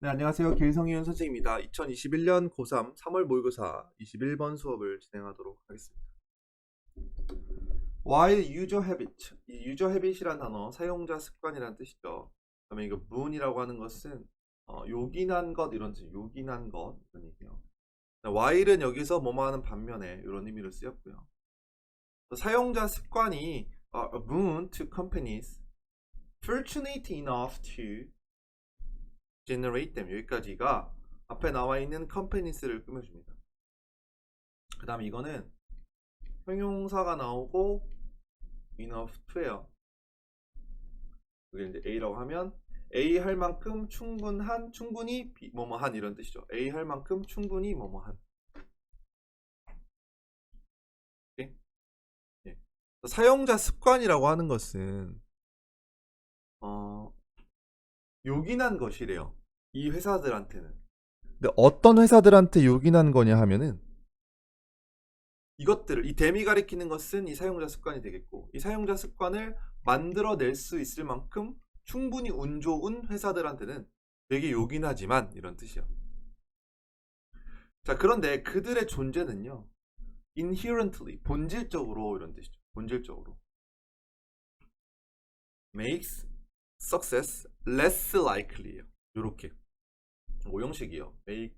네, 안녕하세요. 길성희연 선생입니다. 2021년 고3 3월 모의고사 21번 수업을 진행하도록 하겠습니다. While user habit, 이 user habit이란 단어 사용자 습관이란 뜻이죠. 그다음에 이거 moon이라고 하는 것은 어, 요긴한 것 이런 뜻, 요긴한 것 이런 얘기예요. while은 여기서 뭐뭐 하는 반면에 이런 의미로 쓰였고요. 또 사용자 습관이 are a boon to companies fortunate enough to generate 여기까지가 앞에 나와 있는 companies를 꾸며줍니다. 그 다음에 이거는 형용사가 나오고 enough to예요. 그게 이제 A라고 하면 A 할 만큼 충분한, 충분히 비- 뭐뭐한 이런 뜻이죠. A 할 만큼 충분히 뭐뭐한. 예. 사용자 습관이라고 하는 것은 어, 요긴한 것이래요. 이 회사들한테는. 근데 어떤 회사들한테 요긴한 거냐 하면은 이것들을 이 댐이 가리키는 것은 이 사용자 습관이 되겠고 이 사용자 습관을 만들어낼 수 있을 만큼 충분히 운 좋은 회사들한테는 되게 요긴하지만 이런 뜻이요. 자 그런데 그들의 존재는요 inherently 본질적으로 이런 뜻이죠. 본질적으로 makes success less likely예요. 요렇게 오형식이요. make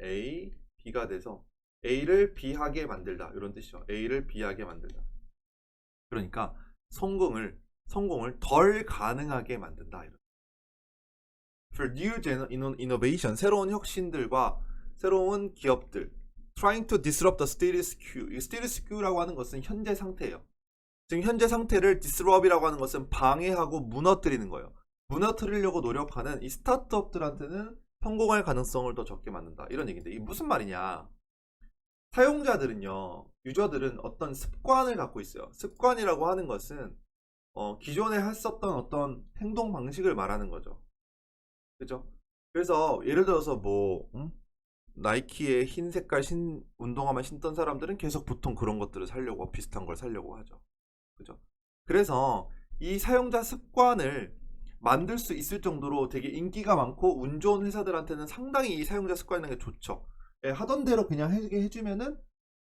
A B가 돼서 A를 B하게 만들다 이런 뜻이죠. A를 B하게 만들다. 그러니까 성공을 성공을 덜 가능하게 만든다. 이런. For new innovation 새로운 혁신들과 새로운 기업들 trying to disrupt the status quo. 이 status quo라고 하는 것은 현재 상태예요. 지금 현재 상태를 disrupt이라고 하는 것은 방해하고 무너뜨리는 거예요. 무너뜨리려고 노력하는 이 스타트업들한테는 성공할 가능성을 더 적게 만든다. 이런 얘기인데 이게 무슨 말이냐? 사용자들은요, 유저들은 어떤 습관을 갖고 있어요. 습관이라고 하는 것은 어, 기존에 했었던 어떤 행동 방식을 말하는 거죠. 그죠? 그래서 예를 들어서 뭐 음? 나이키의 흰 색깔 신 운동화만 신던 사람들은 계속 보통 그런 것들을 살려고 비슷한 걸 살려고 하죠. 그죠? 그래서 이 사용자 습관을 만들 수 있을 정도로 되게 인기가 많고 운 좋은 회사들한테는 상당히 이 사용자 습관이라는 게 좋죠. 예, 하던 대로 그냥 해, 해주면은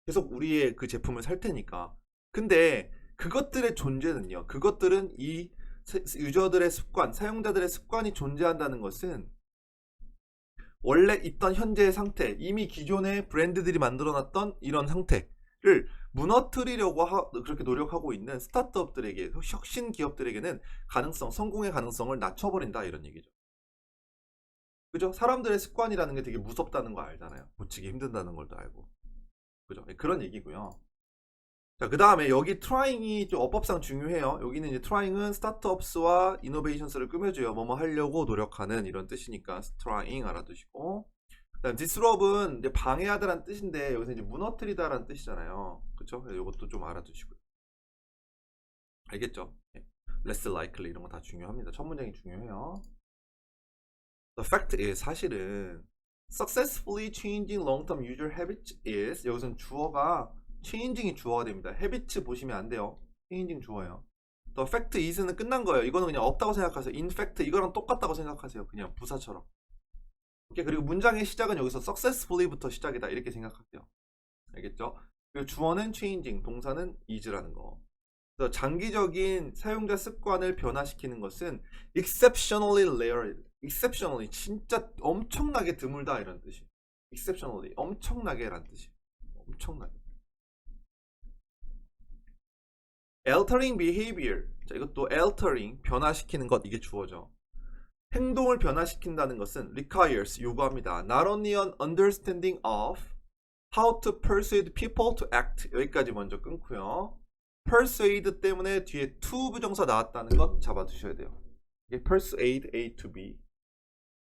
계속 우리의 그 제품을 살 테니까. 근데 그것들의 존재는요. 그것들은 이 세- 유저들의 습관, 사용자들의 습관이 존재한다는 것은 원래 있던 현재의 상태, 이미 기존의 브랜드들이 만들어놨던 이런 상태를 무너뜨리려고 하- 그렇게 노력하고 있는 스타트업들에게, 혁신 기업들에게는 가능성, 성공의 가능성을 낮춰버린다 이런 얘기죠. 그죠? 사람들의 습관이라는 게 되게 무섭다는 거 알잖아요. 고치기 힘든다는 걸도 알고. 그죠? 네, 그런 얘기고요. 자, 그 다음에 여기 trying이 좀 어법상 중요해요. 여기는 이제 trying은 startups와 innovations를 꾸며줘요. 뭐뭐 하려고 노력하는 이런 뜻이니까 trying 알아두시고. 그 다음 이제 방해하다라는 뜻인데 여기서 이제 무너뜨리다라는 뜻이잖아요. 그쵸? 이것도 좀 알아두시고요. 알겠죠? 네. less likely 이런 거 다 중요합니다. 첫 문장이 중요해요. The fact is 사실은 successfully changing long-term user habits is 여기서는 주어가 changing이 주어가 됩니다. habits 보시면 안 돼요. changing 주어예요. The fact is는 끝난 거예요. 이거는 그냥 없다고 생각하세요. In fact 이거랑 똑같다고 생각하세요. 그냥 부사처럼. 오케이 그리고 문장의 시작은 여기서 successfully부터 시작이다 이렇게 생각하세요. 알겠죠? 그리고 주어는 changing, 동사는 is라는 거. 그래서 장기적인 사용자 습관을 변화시키는 것은 exceptionally rare, exceptionally 진짜 엄청나게 드물다 이런 뜻이. exceptionally 엄청나게란 뜻이. 엄청나게. altering behavior. 자, 이것도 altering 변화시키는 것 이게 주어죠. 행동을 변화시킨다는 것은 requires 요구합니다. Not only an understanding of how to persuade people to act 여기까지 먼저 끊고요. persuade 때문에 뒤에 to 부정사 나왔다는 것 잡아두셔야 돼요. 이게 persuade A to B.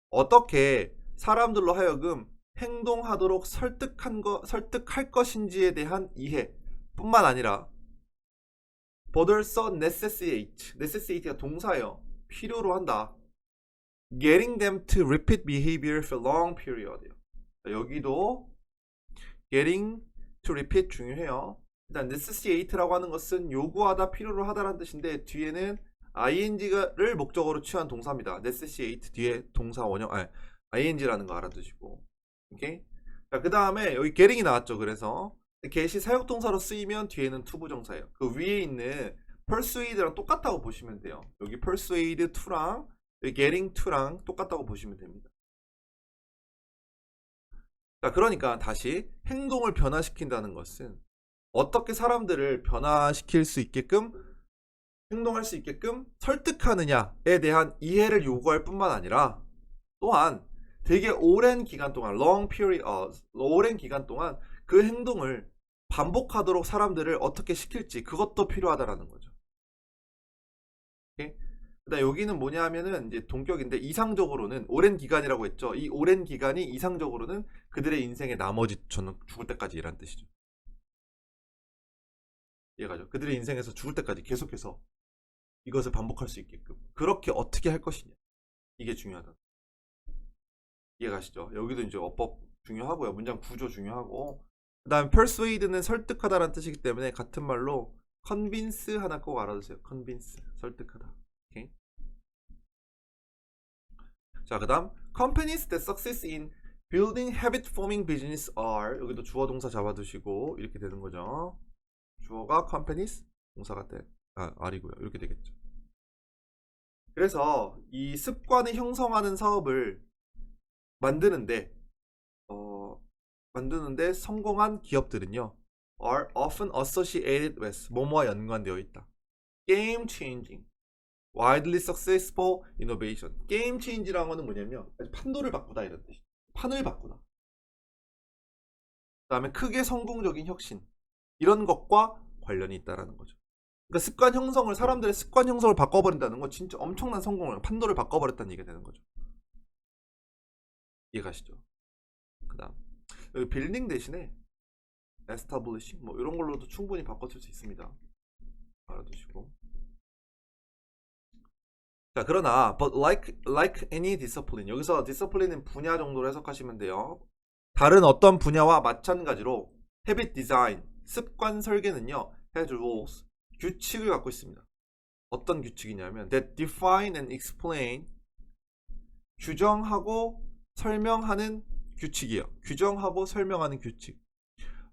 어떻게 사람들로 하여금 행동하도록 설득한 거, 설득할 것인지에 대한 이해뿐만 아니라 also necessitate, necessitate가 동사예요. 필요로 한다. getting them to repeat behavior for long period. 여기도 getting to repeat 중요해요. 일단 necessitate라고 하는 것은 요구하다, 필요로 하다라는 뜻인데 뒤에는 ing를 목적어로 취한 동사입니다. necessitate 뒤에 동사 원형, 아니, ing라는 거 알아두시고. 오케이? 자, 그 다음에 여기 getting이 나왔죠. 그래서 get이 사역동사로 쓰이면 뒤에는 투부정사예요. 그 위에 있는 persuade랑 똑같다고 보시면 돼요. 여기 persuade to랑 여기 getting to랑 똑같다고 보시면 됩니다. 자, 그러니까 다시 행동을 변화시킨다는 것은 어떻게 사람들을 변화시킬 수 있게끔 행동할 수 있게끔 설득하느냐에 대한 이해를 요구할 뿐만 아니라 또한 되게 오랜 기간 동안 long period 어, 오랜 기간 동안 그 행동을 반복하도록 사람들을 어떻게 시킬지 그것도 필요하다라는 거죠. 오케이? 그다음 여기는 뭐냐 하면은 이제 동격인데 이상적으로는 오랜 기간이라고 했죠. 이 오랜 기간이 이상적으로는 그들의 인생의 나머지 저는 죽을 때까지 일한 뜻이죠. 이해가죠? 그들의 인생에서 죽을 때까지 계속해서 이것을 반복할 수 있게끔 그렇게 어떻게 할 것이냐 이게 중요하다. 이해가시죠? 여기도 이제 어법 중요하고요. 문장 구조 중요하고 그다음 persuade는 설득하다라는 뜻이기 때문에 같은 말로 convince 하나 꼭 알아두세요. convince 설득하다. 자, 그다음 companies that success in building habit forming business are 여기도 주어 동사 잡아두시고 이렇게 되는 거죠. 주어가 companies 동사가 돼. 아, R이고요. 이렇게 되겠죠. 그래서 이 습관을 형성하는 사업을 만드는데 어, 만드는데 성공한 기업들은요. are often associated with 뭐뭐와 연관되어 있다. game changing, widely successful innovation. game change라는 거는 뭐냐면 판도를 바꾸다 이런 뜻이. 판을 바꾸다. 그다음에 크게 성공적인 혁신 이런 것과 관련이 있다라는 거죠. 그러니까 습관 형성을 사람들의 습관 형성을 바꿔버린다는 건 진짜 엄청난 성공을 판도를 바꿔버렸다는 얘기가 되는 거죠. 이해가시죠? 그다음 여기 빌딩 대신에 establishing 뭐 이런 걸로도 충분히 바꿔줄 수 있습니다. 알아두시고. 자 그러나 but like like any discipline 여기서 discipline은 분야 정도로 해석하시면 돼요. 다른 어떤 분야와 마찬가지로 habit design 습관 설계는요 has rules 규칙을 갖고 있습니다. 어떤 규칙이냐면 that define and explain 규정하고 설명하는 규칙이에요. 규정하고 설명하는 규칙.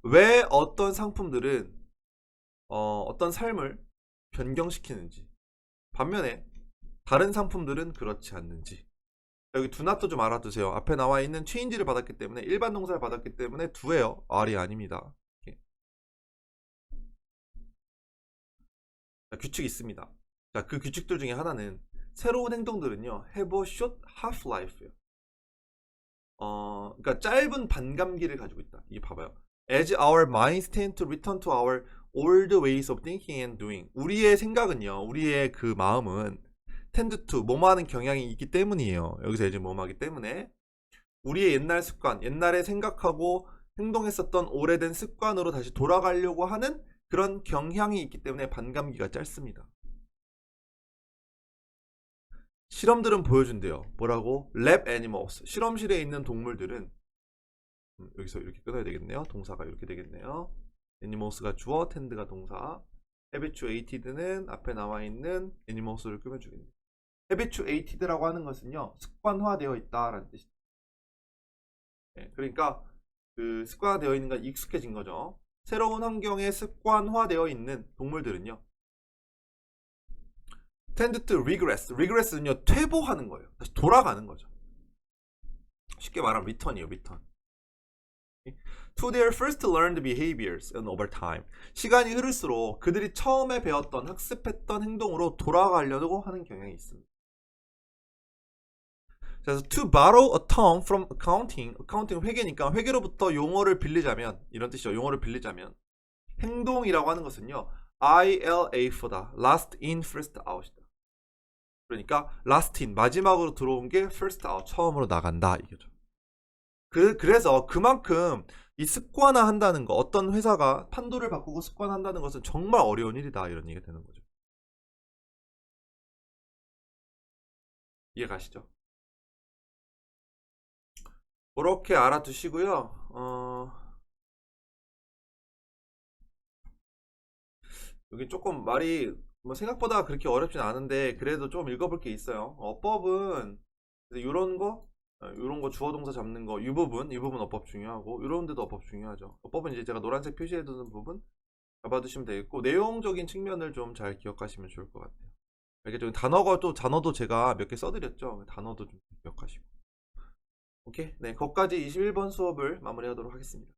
왜 어떤 상품들은 어, 어떤 삶을 변경시키는지 반면에 다른 상품들은 그렇지 않는지 여기 두낫도 좀 알아두세요. 앞에 나와 있는 체인지를 받았기 때문에 일반 동사를 받았기 때문에 두예요. R이 아닙니다. 자, 규칙이 있습니다. 자, 그 규칙들 중에 하나는 새로운 행동들은요. have a short half life예요. 어, 그러니까 짧은 반감기를 가지고 있다. 이게 봐봐요. As our minds tend to return to our old ways of thinking and doing. 우리의 생각은요. 우리의 그 마음은 tend to 뭐뭐하는 경향이 있기 때문이에요. 여기서 이제 뭐뭐하기 때문에 우리의 옛날 습관, 옛날에 생각하고 행동했었던 오래된 습관으로 다시 돌아가려고 하는 그런 경향이 있기 때문에 반감기가 짧습니다. 실험들은 보여준대요. 뭐라고? lab animals. 실험실에 있는 동물들은 음, 여기서 이렇게 끊어야 되겠네요. 동사가 이렇게 되겠네요. animals가 주어, tend가 동사. habituated는 앞에 나와 있는 animals를 꾸며주겠네요. Habituated라고 하는 것은요. 습관화되어 있다라는 뜻입니다. 네, 그러니까 그 습관화되어 있는 건 익숙해진 거죠. 새로운 환경에 습관화되어 있는 동물들은요. tend to regress. regress는요, 퇴보하는 거예요. 다시 돌아가는 거죠. 쉽게 말하면 return이에요, return. To their first learned behaviors and over time. 시간이 흐를수록 그들이 처음에 배웠던, 학습했던 행동으로 돌아가려고 하는 경향이 있습니다. 그래서 to borrow a term from accounting, accounting 회계니까 회계로부터 용어를 빌리자면 이런 뜻이죠. 용어를 빌리자면 행동이라고 하는 것은요. ILA보다 last in first out이다. 그러니까 last in 마지막으로 들어온 게 first out 처음으로 나간다 이거죠. 그 그래서 그만큼 이 습관화 한다는 거 어떤 회사가 판도를 바꾸고 습관한다는 것은 정말 어려운 일이다 이런 얘기가 되는 거죠. 이해 가시죠? 그렇게 알아두시고요. 어... 여기 조금 말이 뭐 생각보다 그렇게 어렵진 않은데 그래도 좀 읽어볼 게 있어요. 어법은 이런 거, 이런 거 주어 동사 잡는 거, 이 부분, 이 부분 어법 중요하고 이런 데도 어법 중요하죠. 어법은 이제 제가 노란색 표시해두는 부분 잡아두시면 되겠고 내용적인 측면을 좀 잘 기억하시면 좋을 것 같아요. 이게 좀 단어가 또 단어도 제가 몇 개 써드렸죠. 단어도 좀 기억하시고. 오케이, 네, 거기까지 21번 수업을 마무리하도록 하겠습니다.